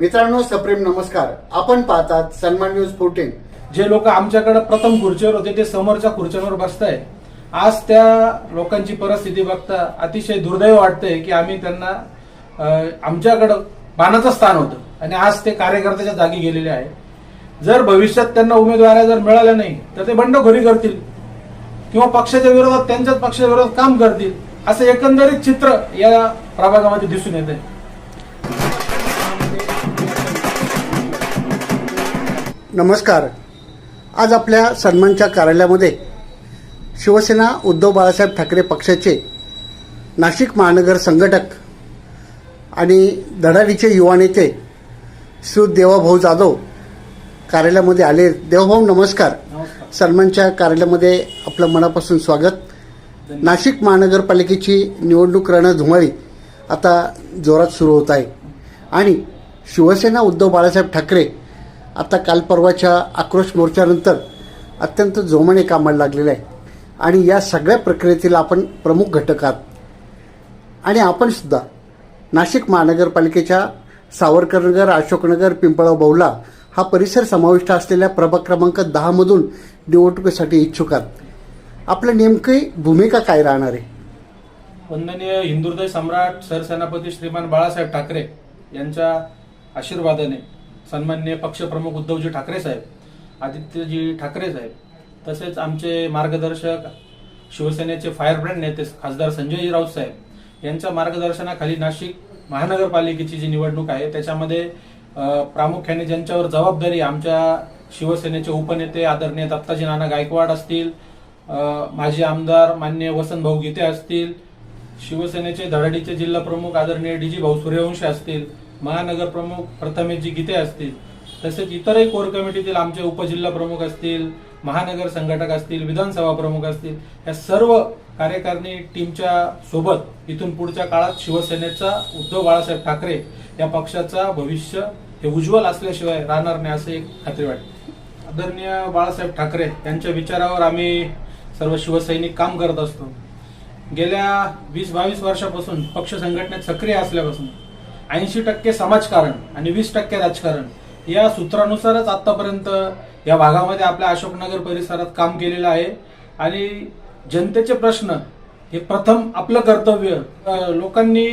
मित्रांनो सप्रेम नमस्कार. आपण पाहतात सन्मान न्यूज फोर्टीन जे लोक आमच्याकडे प्रथम खुर्चीवर होते ते समोरच्या खुर्च्यांवर बसताय आज त्या लोकांची परिस्थिती बघता अतिशय दुर्दैव वाटतंय की आम्ही त्यांना आमच्याकडं मानाचं स्थान होतं आणि आज ते कार्यकर्त्याच्या जागी गेलेले आहे जर भविष्यात त्यांना उमेदवाऱ्या जर मिळाल्या नाही तर ते बंडखोरी करतील. किंवा पक्षाच्या विरोधात त्यांच्याच पक्षाच्या विरोधात काम करतील. असं एकंदरीत चित्र या प्रभागामध्ये दिसून येत आहे नमस्कार. आज आपल्या सन्मानच्या कार्यालयामध्ये शिवसेना उद्धव बाळासाहेब ठाकरे पक्षाचे नाशिक महानगर संघटक आणि धडाडीचे युवा नेते श्री देवाभाऊ जाधव कार्यालयामध्ये आले. देवभाऊ नमस्कार. सन्मानच्या कार्यालयामध्ये आपलं मनापासून स्वागत. नाशिक महानगरपालिकेची निवडणूक रणधुमाळी आता जोरात सुरू होत आहे. आणि शिवसेना उद्धव बाळासाहेब ठाकरे आता काल परवाच्या आक्रोश मोर्चानंतर अत्यंत जोमाने कामाला लागलेलं आहे. आणि या सगळ्या प्रक्रियेतील आपण प्रमुख घटक आहात. आणि आपणसुद्धा नाशिक महानगरपालिकेच्या सावरकरनगर अशोकनगर पिंपळाव बहुला हा परिसर समाविष्ट असलेल्या प्रभाग क्रमांक दहामधून निवडणुकीसाठी इच्छुक आहात. आपलं नेमकी भूमिका काय राहणार आहे? वंदनीय हिंदुहृदय सम्राट सरसेनापती श्रीमान बाळासाहेब ठाकरे यांच्या आशीर्वादाने सन्मान्य पक्षप्रमुख उद्धवजी ठाकरे साहेब आदित्यजी ठाकरे साहेब तसेच आमचे मार्गदर्शक शिवसेनेचे फायरब्रँड नेते खासदार संजयजी राऊत साहेब यांच्या मार्गदर्शनाखाली नाशिक महानगरपालिकेची जी निवडणूक आहे त्याच्यामध्ये प्रामुख्याने ज्यांच्यावर जबाबदारी आमच्या शिवसेनेचे उपनेते आदरणीय दत्ताजी नाना गायकवाड असतील माजी आमदार मान्य वसंत भाऊ गीते असतील शिवसेनेचे धडाडीचे जिल्हा प्रमुख आदरणीय डी जी भाऊ सूर्यवंशी असतील महानगर प्रमुख प्रथमेशजी गीते असतील तसेच इतरही कोर कमिटीतील आमचे उपजिल्हा प्रमुख असतील महानगर संघटक असतील विधानसभा प्रमुख असतील या सर्व कार्यकारिणी टीमच्या सोबत इथून पुढच्या काळात शिवसेनेचा उद्धव बाळासाहेब ठाकरे या पक्षाचा भविष्य हे उज्ज्वल असल्याशिवाय राहणार नाही असं एक खात्री वाटते. आदरणीय बाळासाहेब ठाकरे यांच्या विचारावर आम्ही सर्व शिवसैनिक काम करत असतो. गेल्या वीस बावीस वर्षापासून पक्ष संघटनेत सक्रिय असल्यापासून ऐंशी टक्के समाजकारण आणि वीस टक्के राजकारण या सूत्रानुसारच आतापर्यंत या भागामध्ये आपल्या अशोकनगर परिसरात काम केलेलं आहे. आणि जनतेचे प्रश्न हे प्रथम आपलं कर्तव्य लोकांनी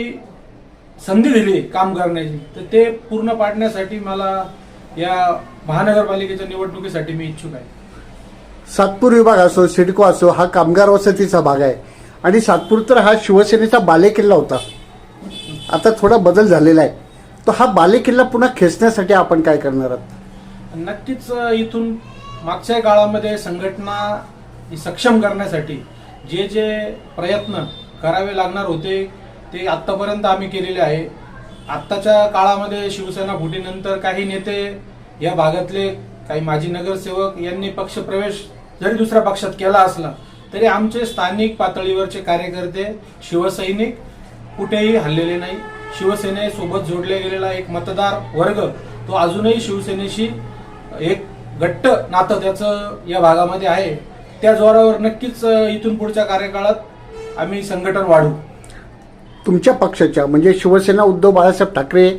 संधी दिली काम करण्याची. तर ते पूर्ण पाडण्यासाठी मला या महानगरपालिकेच्या निवडणुकीसाठी मी इच्छुक आहे. सातपूर विभाग असो सिडको असो हा कामगार वसतीचा भाग आहे. आणि सातपूर तर हा शिवसेनेचा बालेकिल्ला होता. आता थोडा बदल झालेला आहे. तर हा बालेकिल्ला पुन्हा खेचण्यासाठी आपण काय करणार आहात? नक्कीच इथून मागच्या काळामध्ये संघटना सक्षम करण्यासाठी जे जे प्रयत्न करावे लागणार होते ते आत्तापर्यंत आम्ही केलेले आहे. आत्ताच्या काळामध्ये शिवसेना फुटीनंतर काही नेते या भागातले काही माजी नगरसेवक यांनी पक्षप्रवेश जरी दुसऱ्या पक्षात केला असला तरी आमचे स्थानिक पातळीवरचे कार्यकर्ते शिवसैनिक कुठेही हल्लेले नाही. शिवसेनेसोबत जोडले गेलेला एक मतदार वर्ग तो अजूनही शिवसेनेशी एक घट्ट नातं त्याचं या भागामध्ये आहे. त्या जोरावर नक्कीच इथून पुढच्या कार्यकाळात आम्ही संघटन वाढू. तुमच्या पक्षाच्या म्हणजे शिवसेना उद्धव बाळासाहेब ठाकरे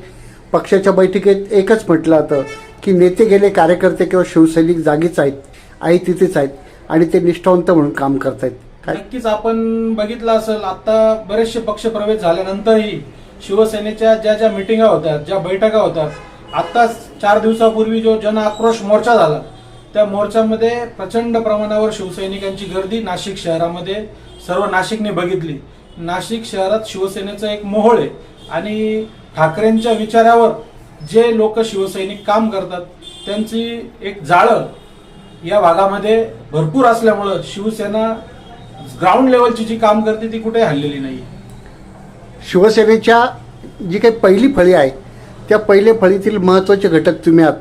पक्षाच्या बैठकीत एकच म्हटलं जातं की नेते गेले कार्यकर्ते किंवा शिवसैनिक जागीच आहेत आहे तिथेच आहेत आणि ते निष्ठावंत म्हणून काम करतायत. काय? नक्कीच आपण बघितलं असेल आता बरेचसे पक्ष प्रवेश झाल्यानंतरही शिवसेनेच्या ज्या ज्या मिटिंगा होत्या ज्या बैठका होत्या आता चार दिवसापूर्वी जो जन आक्रोश मोर्चा झाला त्या मोर्चामध्ये प्रचंड प्रमाणावर शिवसैनिकांची गर्दी नाशिक शहरामध्ये सर्व नाशिकने बघितली. नाशिक शहरात शिवसेनेचं एक मोहोळ आहे आणि ठाकरेंच्या विचारावर जे लोक शिवसैनिक काम करतात त्यांची एक जाळं या भागामध्ये भरपूर असल्यामुळं शिवसेना ग्राउंड लेवलची जी काम करते ती कुठे हल्लेली नाही शिवसेनेच्या जी काही पहिली फळी आहे त्या पहिल्या फळीतील महत्त्वाचे घटक तुम्ही आहात.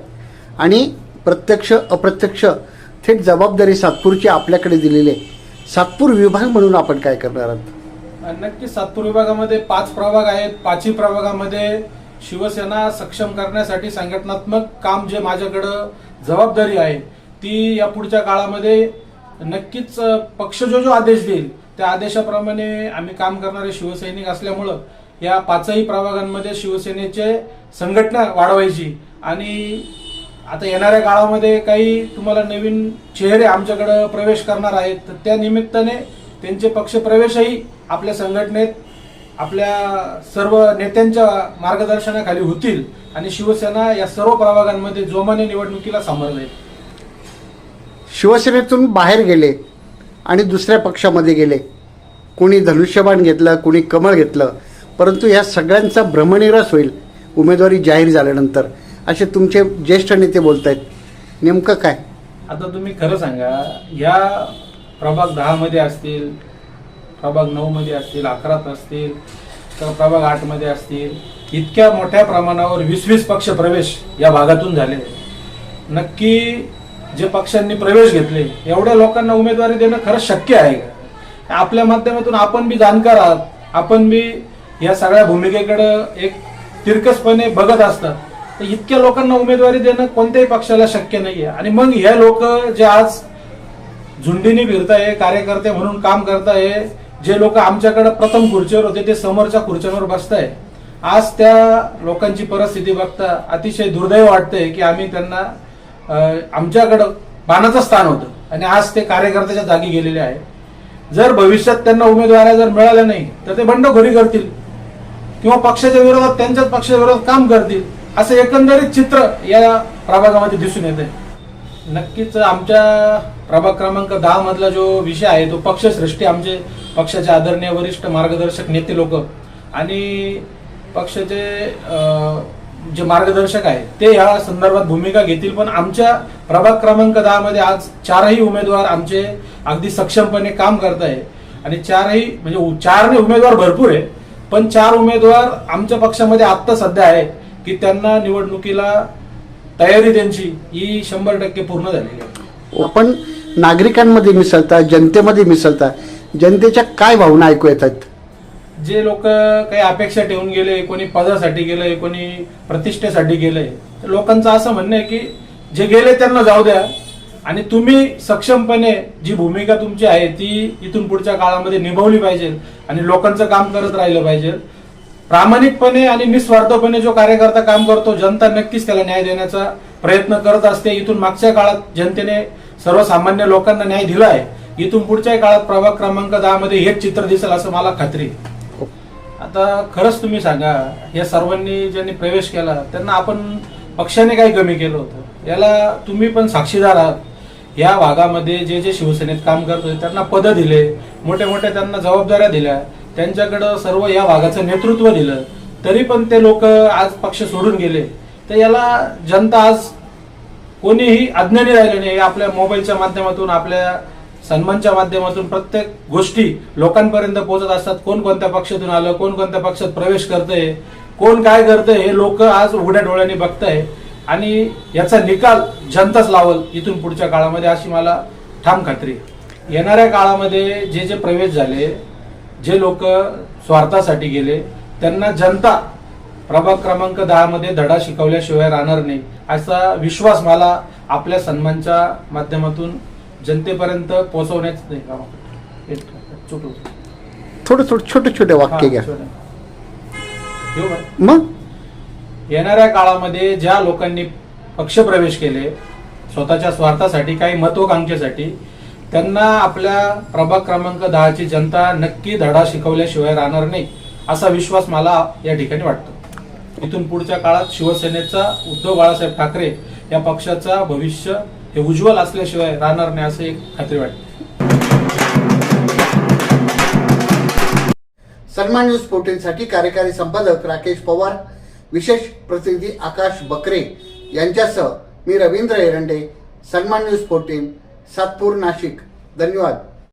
आणि प्रत्यक्ष अप्रत्यक्ष थेट जबाबदारी सातपूरची आपल्याकडे दिलेली आहे. सातपूर विभाग म्हणून आपण काय करणार आहात? नक्की सातपूर विभागामध्ये पाच प्रभाग आहेत. पाचही प्रभागामध्ये शिवसेना सक्षम करण्यासाठी संघटनात्मक काम जे माझ्याकडं जबाबदारी आहे ती या पुढच्या काळामध्ये नक्कीच पक्ष जो जो आदेश देईल त्या आदेशाप्रमाणे आम्ही काम करणारे शिवसैनिक असल्यामुळं या पाचही प्रभागांमध्ये शिवसेनेचे संघटना वाढवायची. आणि आता येणाऱ्या काळामध्ये काही तुम्हाला नवीन चेहरे आमच्याकडं प्रवेश करणार आहेत तर त्या निमित्ताने त्यांचे पक्ष प्रवेशही आपल्या संघटनेत आपल्या सर्व नेत्यांच्या मार्गदर्शनाखाली होतील. आणि शिवसेना या सर्व प्रभागांमध्ये जोमाने निवडणुकीला सामोरं जाईल. शिवसेनेतून बाहेर गेले आणि दुसऱ्या पक्षामध्ये गेले. कोणी धनुष्यबाण घेतलं कोणी कमळ घेतलं. परंतु ह्या सगळ्यांचा भ्रमनिरास होईल उमेदवारी जाहीर झाल्यानंतर. असे तुमचे ज्येष्ठ नेते बोलत आहेत नेमकं काय? आता तुम्ही खरं सांगा या प्रभाग दहामध्ये असतील प्रभाग नऊमध्ये असतील अकरात असतील तर प्रभाग आठमध्ये असतील इतक्या मोठ्या प्रमाणावर वीस वीस पक्ष प्रवेश या भागातून झाले. नक्की जे पक्षांनी प्रवेश घेतले एवढ्या लोकांना उमेदवारी देणं खरंच शक्य आहे का? आपल्या माध्यमातून आपण बी जाणकार आहात आपण बी या सगळ्या भूमिकेकडं एक तिरकसपणे बघत असतात. तर इतक्या लोकांना उमेदवारी देणं कोणत्याही पक्षाला शक्य नाही आहे आणि मग हे लोक जे आज झुंडीने फिरताय कार्यकर्ते म्हणून काम करताय जे लोक आमच्याकडे प्रथम खुर्चीवर होते ते समोरच्या खुर्च्यांवर बसताय. आज त्या लोकांची परिस्थिती बघता अतिशय दुर्दैव वाटतंय की आम्ही त्यांना आमच्याकडं मानाचं स्थान होतं. आणि आज ते कार्यकर्त्याच्या जागी गेलेले आहे जर भविष्यात त्यांना उमेदवाऱ्या जर मिळाल्या नाही तर ते बंडखोरी करतील. किंवा पक्षाच्या विरोधात त्यांच्याच पक्षाच्या विरोधात काम करतील. असं एकंदरीत चित्र या प्रभागामध्ये दिसून येते नक्कीच आमच्या प्रभाग क्रमांक दहा मधला जो विषय आहे तो पक्षश्रेष्ठी आमचे पक्षाचे आदरणीय वरिष्ठ मार्गदर्शक नेते लोक आणि पक्षाचे जे मार्गदर्शक आहे ते या संदर्भात भूमिका घेतील. पण आमच्या प्रभाग क्रमांक दहा मध्ये आज चारही उमेदवार आमचे अगदी सक्षमपणे काम करत आहे आणि चारही म्हणजे उ- चार उमेदवार भरपूर आहे. पण चार उमेदवार आमच्या पक्षामध्ये आत्ता सध्या आहे की त्यांना निवडणुकीला तयारी त्यांची ही शंभर टक्के पूर्ण झालेली आहे. हो, आपण नागरिकांमध्ये मिसळता जनतेमध्ये मिसळता जनतेच्या काय भावना ऐकू येतात? जे लोक काही अपेक्षा ठेवून गेले कोणी पदासाठी गेलंय कोणी प्रतिष्ठेसाठी गेलंय तर लोकांचं असं म्हणणं आहे की जे गेले त्यांना जाऊ द्या. आणि तुम्ही सक्षमपणे जी भूमिका तुमची आहे ती इथून पुढच्या काळामध्ये निभावली पाहिजे आणि लोकांचं काम करत राहिलं पाहिजे. प्रामाणिकपणे आणि निस्वार्थपणे जो कार्यकर्ता काम करतो जनता नक्कीच त्याला न्याय देण्याचा प्रयत्न करत असते. इथून मागच्या काळात जनतेने सर्वसामान्य लोकांना न्याय दिला आहे इथून पुढच्या काळात प्रभाग क्रमांक दहा मध्ये हेच चित्र दिसेल असं मला खात्री आहे. आता खरंच तुम्ही सांगा या सर्वांनी ज्यांनी प्रवेश केला त्यांना आपण पक्षाने काही कमी केलं होतं? याला तुम्ही पण साक्षीदार आहात. या भागामध्ये जे जे शिवसेनेत काम करत होते त्यांना पदं दिले मोठे मोठे त्यांना जबाबदाऱ्या दिल्या त्यांच्याकडं सर्व या भागाचं नेतृत्व दिलं तरी पण ते लोक आज पक्ष सोडून गेले. तर याला जनता आज कोणीही अज्ञानी राहिले नाही आपल्या मोबाईलच्या माध्यमातून आपल्या सन्मानच्या माध्यमातून प्रत्येक गोष्टी लोकांपर्यंत पोहोचत असतात. कोण कोणत्या पक्षातून आलं कोण कोणत्या पक्षात प्रवेश करतंय कोण काय करतंय हे लोक आज उघड्या डोळ्याने बघताय. आणि याचा निकाल जनताच लावल इथून पुढच्या काळामध्ये अशी मला ठाम खात्री येणाऱ्या काळामध्ये जे जे प्रवेश झाले जे लोक स्वार्थासाठी गेले त्यांना जनता प्रभाग क्रमांक दहा मध्ये धडा शिकवल्याशिवाय राहणार नाही असा विश्वास मला आपल्या सन्मानच्या माध्यमातून जनतेपर्यंत पोहोचवण्याच नाही चुकलो. थोडं थोडं छोटे छोटे वाक्य घ्या? मग? येणाऱ्या काळामध्ये ज्या लोकांनी पक्षप्रवेश केले स्वतःच्या स्वार्थासाठी काही महत्वाकांक्षेसाठी त्यांना आपल्या प्रभाग क्रमांक दहाची जनता नक्की धडा शिकवल्याशिवाय राहणार नाही असा विश्वास मला या ठिकाणी वाटतो. इथून पुढच्या काळात शिवसेनेचा उद्धव बाळासाहेब ठाकरे या पक्षाचा भविष्य हे उज्ज्वल असल्याशिवाय राहणार नाही असं एक खात्री वाटते. सन्मान न्यूज फोर्टीनसाठी कार्यकारी संपादक राकेश पवार विशेष प्रतिनिधी आकाश बकरे यांच्यासह मी रवींद्र एरंडे सन्मान न्यूज फोर्टीन सातपूर नाशिक. धन्यवाद.